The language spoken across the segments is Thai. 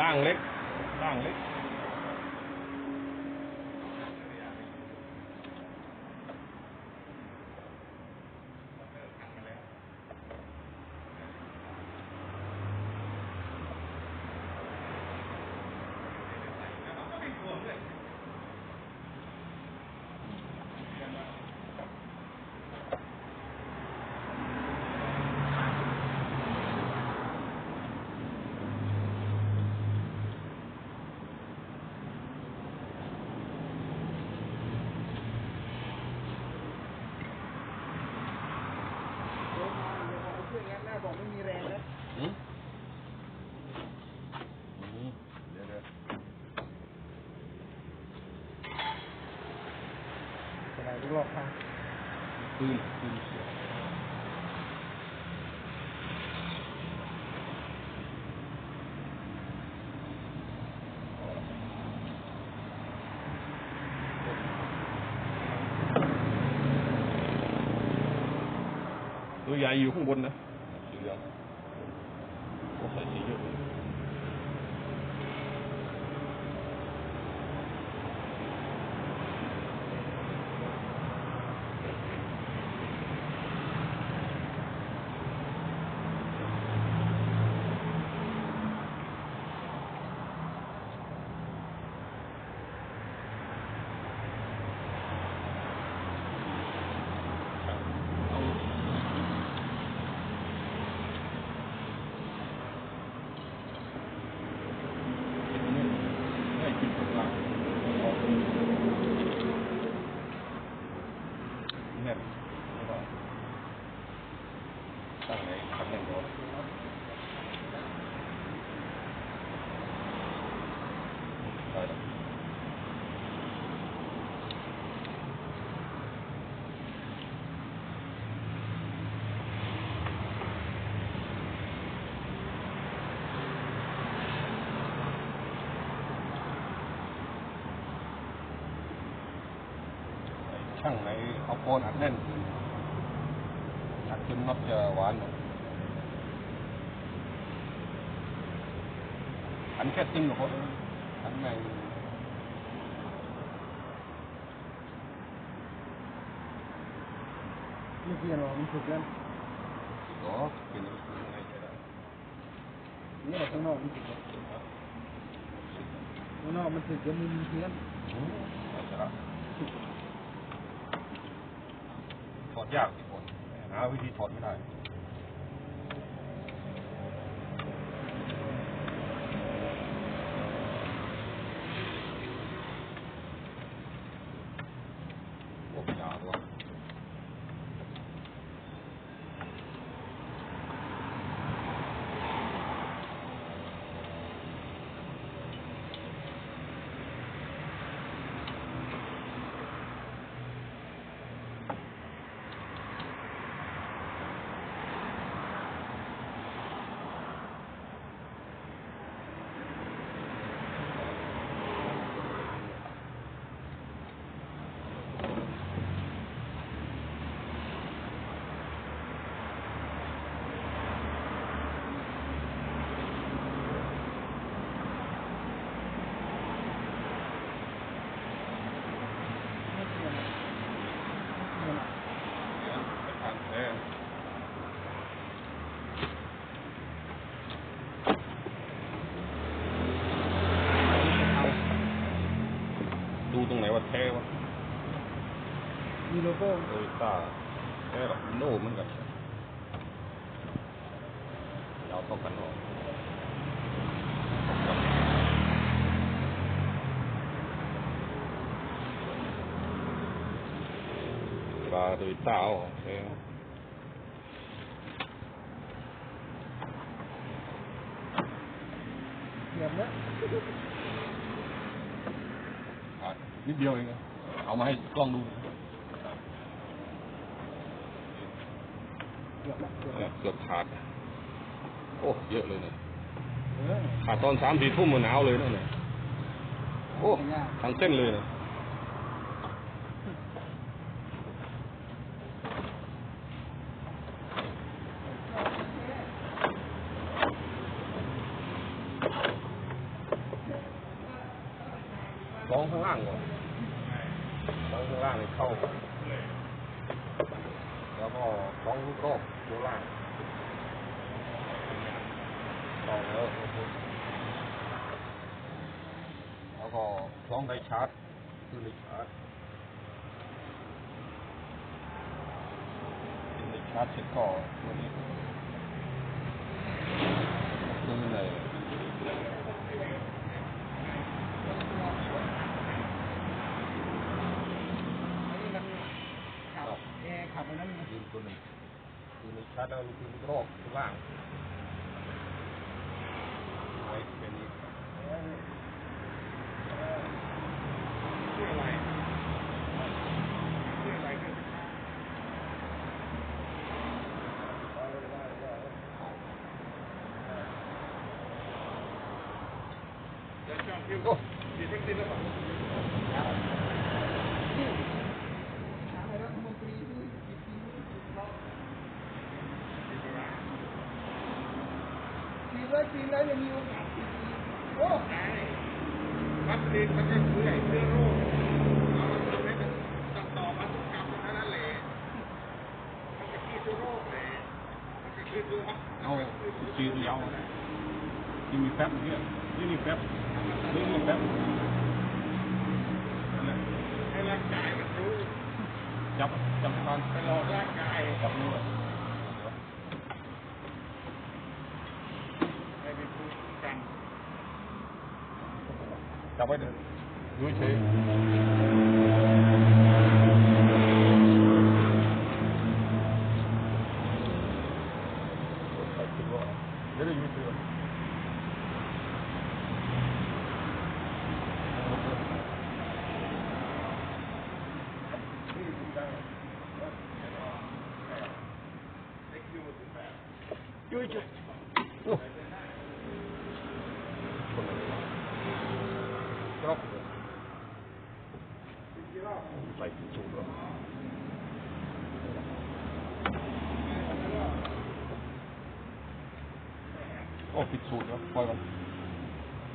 ร่างเล็กร่างเล็ก หน้า บอกไม่มีแรงแล้วอืมอืมเดี๋ยวเดี๋ยวอะไรทุกรอบทางปืนปืนเสียตัวใหญ่อยู่ข้างบนนะสีเหลืองโอ้ใส่สีเยอะเลย ให้คิดตรงกลางแน่นแล้วก็ตั้งไหนทำแน่นก่อนได้แล้วช่างไหน เอาโคนอัดแน่นอัดจนน็อตจะหวานนะอันแค่ติ้งกับคนอันในไม่เกี่ยวหรอกมันถึกแล้วก็เป็นยังไงจะได้นี่ออกข้างนอกมันถึกแล้วข้างนอกมันถึกแล้วมันเพี้ยนอืมเอาชนะ ถอดยากที่คนหาวิธีถอดไม่ได้ โตโยต้าแท้กับโน่เหมือนกันยาวเท่ากันหรอปลาโตโยต้าเอาของแท้ เหยียบแล้ว อ่ะนิดเดียวเองนะเอามาให้กล้องดู เหยียบแล้วเหยียบเนี่แล้ยวเกือบขาด โอ้ เยอะเลยเนี่ยเออขาดตอนสามสี่ทุ่มมันหนาวเลยนะเนี่ยโอ้ไม่ยากทั้งเส้นเลยนะองข้างล่างก่อนสองข้างล่างเลยเข้า แล้วก็สองรอบ ตัวล่างลอแล้วแล้วก็สองไดชาร์จคือไดชาร์จไดชาร์จเสร็จก็ตัวนี้คือเลยอันนี้มันขับแอร์ขับอันนั้นยิงตัวหนึ่ง คือในชาร์จแล้วคือรอบข้างล่างไว้เป็นนี้ชื่ออะไรชื่ออะไรกันเดี๋ยวช่องคิวดีทั้งสิ้นแล้วป่ะนี่ถามไอ้รัฐมนตรีที่กี่ปีเรา ดีกว่า ปี ร้อยปีแล้วยังมีโอกาสกี่ปีโอ้ใช่วัคซีนมันก็คือไอ้เชื้อโรคเอามาทำให้มันต้องต่อพันธุกรรมเท่านั้นแหละมันก็คือเชื้อโรคเละมันก็คือตัวเอาจีนยาวที่มีแป๊บเนี่ยที่มีแป๊บที่มีแป๊บ 가봐야 누구지? 내려 유치원. troppo. Non fai più tutto. Oh, pizzuto, guarda.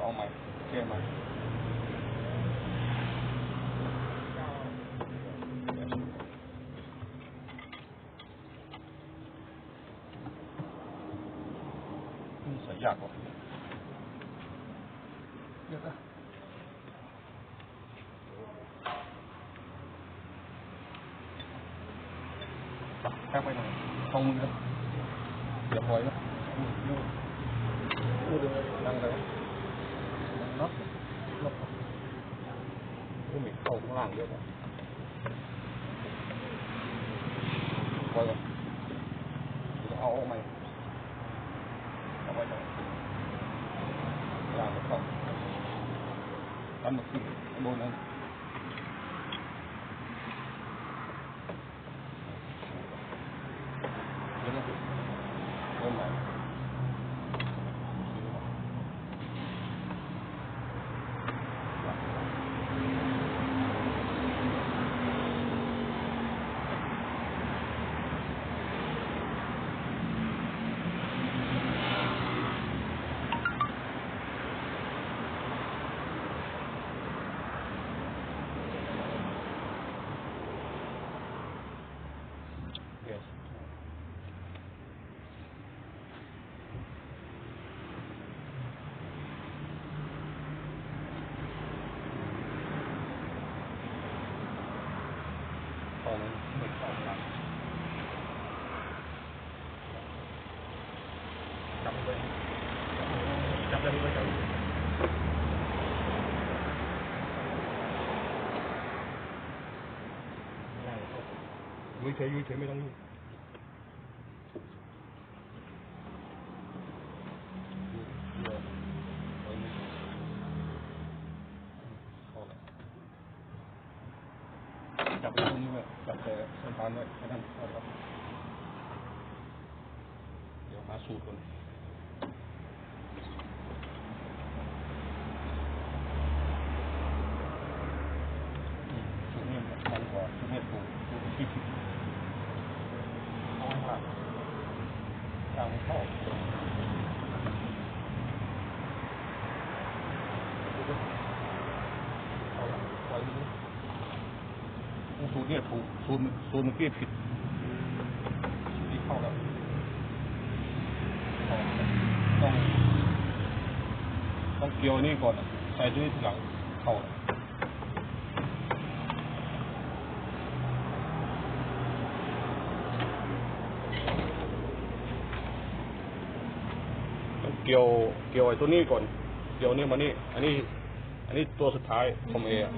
Oh my, che okay, mai. Jakob. Ja, da. hồi đó. Đang đấy đang nắp nắp cái mình cầu cũng làm được coi rồi áo mày. Áo mày làm được không? Ăn một cái đôi này เข้าไหมไม่เข้าครับจับเลยจับได้ไหมจับยุ่ยเฉยยุ่ยเฉยไม่ต้องยุ่ง 苏东。后面的开关、接触点、皮。 เกี่ยวนี่ก่อนใส่ตัวนี้ทีหลังเข้าแล้วเกี่ยวเกี่ยวไอ้ตัวนี้ก่อน เกี่ยวนี่มานี่ อันนี้ อันนี้ตัวสุดท้ายของเออะ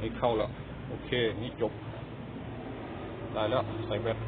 นี่เข้าแล้ว โอเค นี่จบ ได้แล้ว ใส่แบต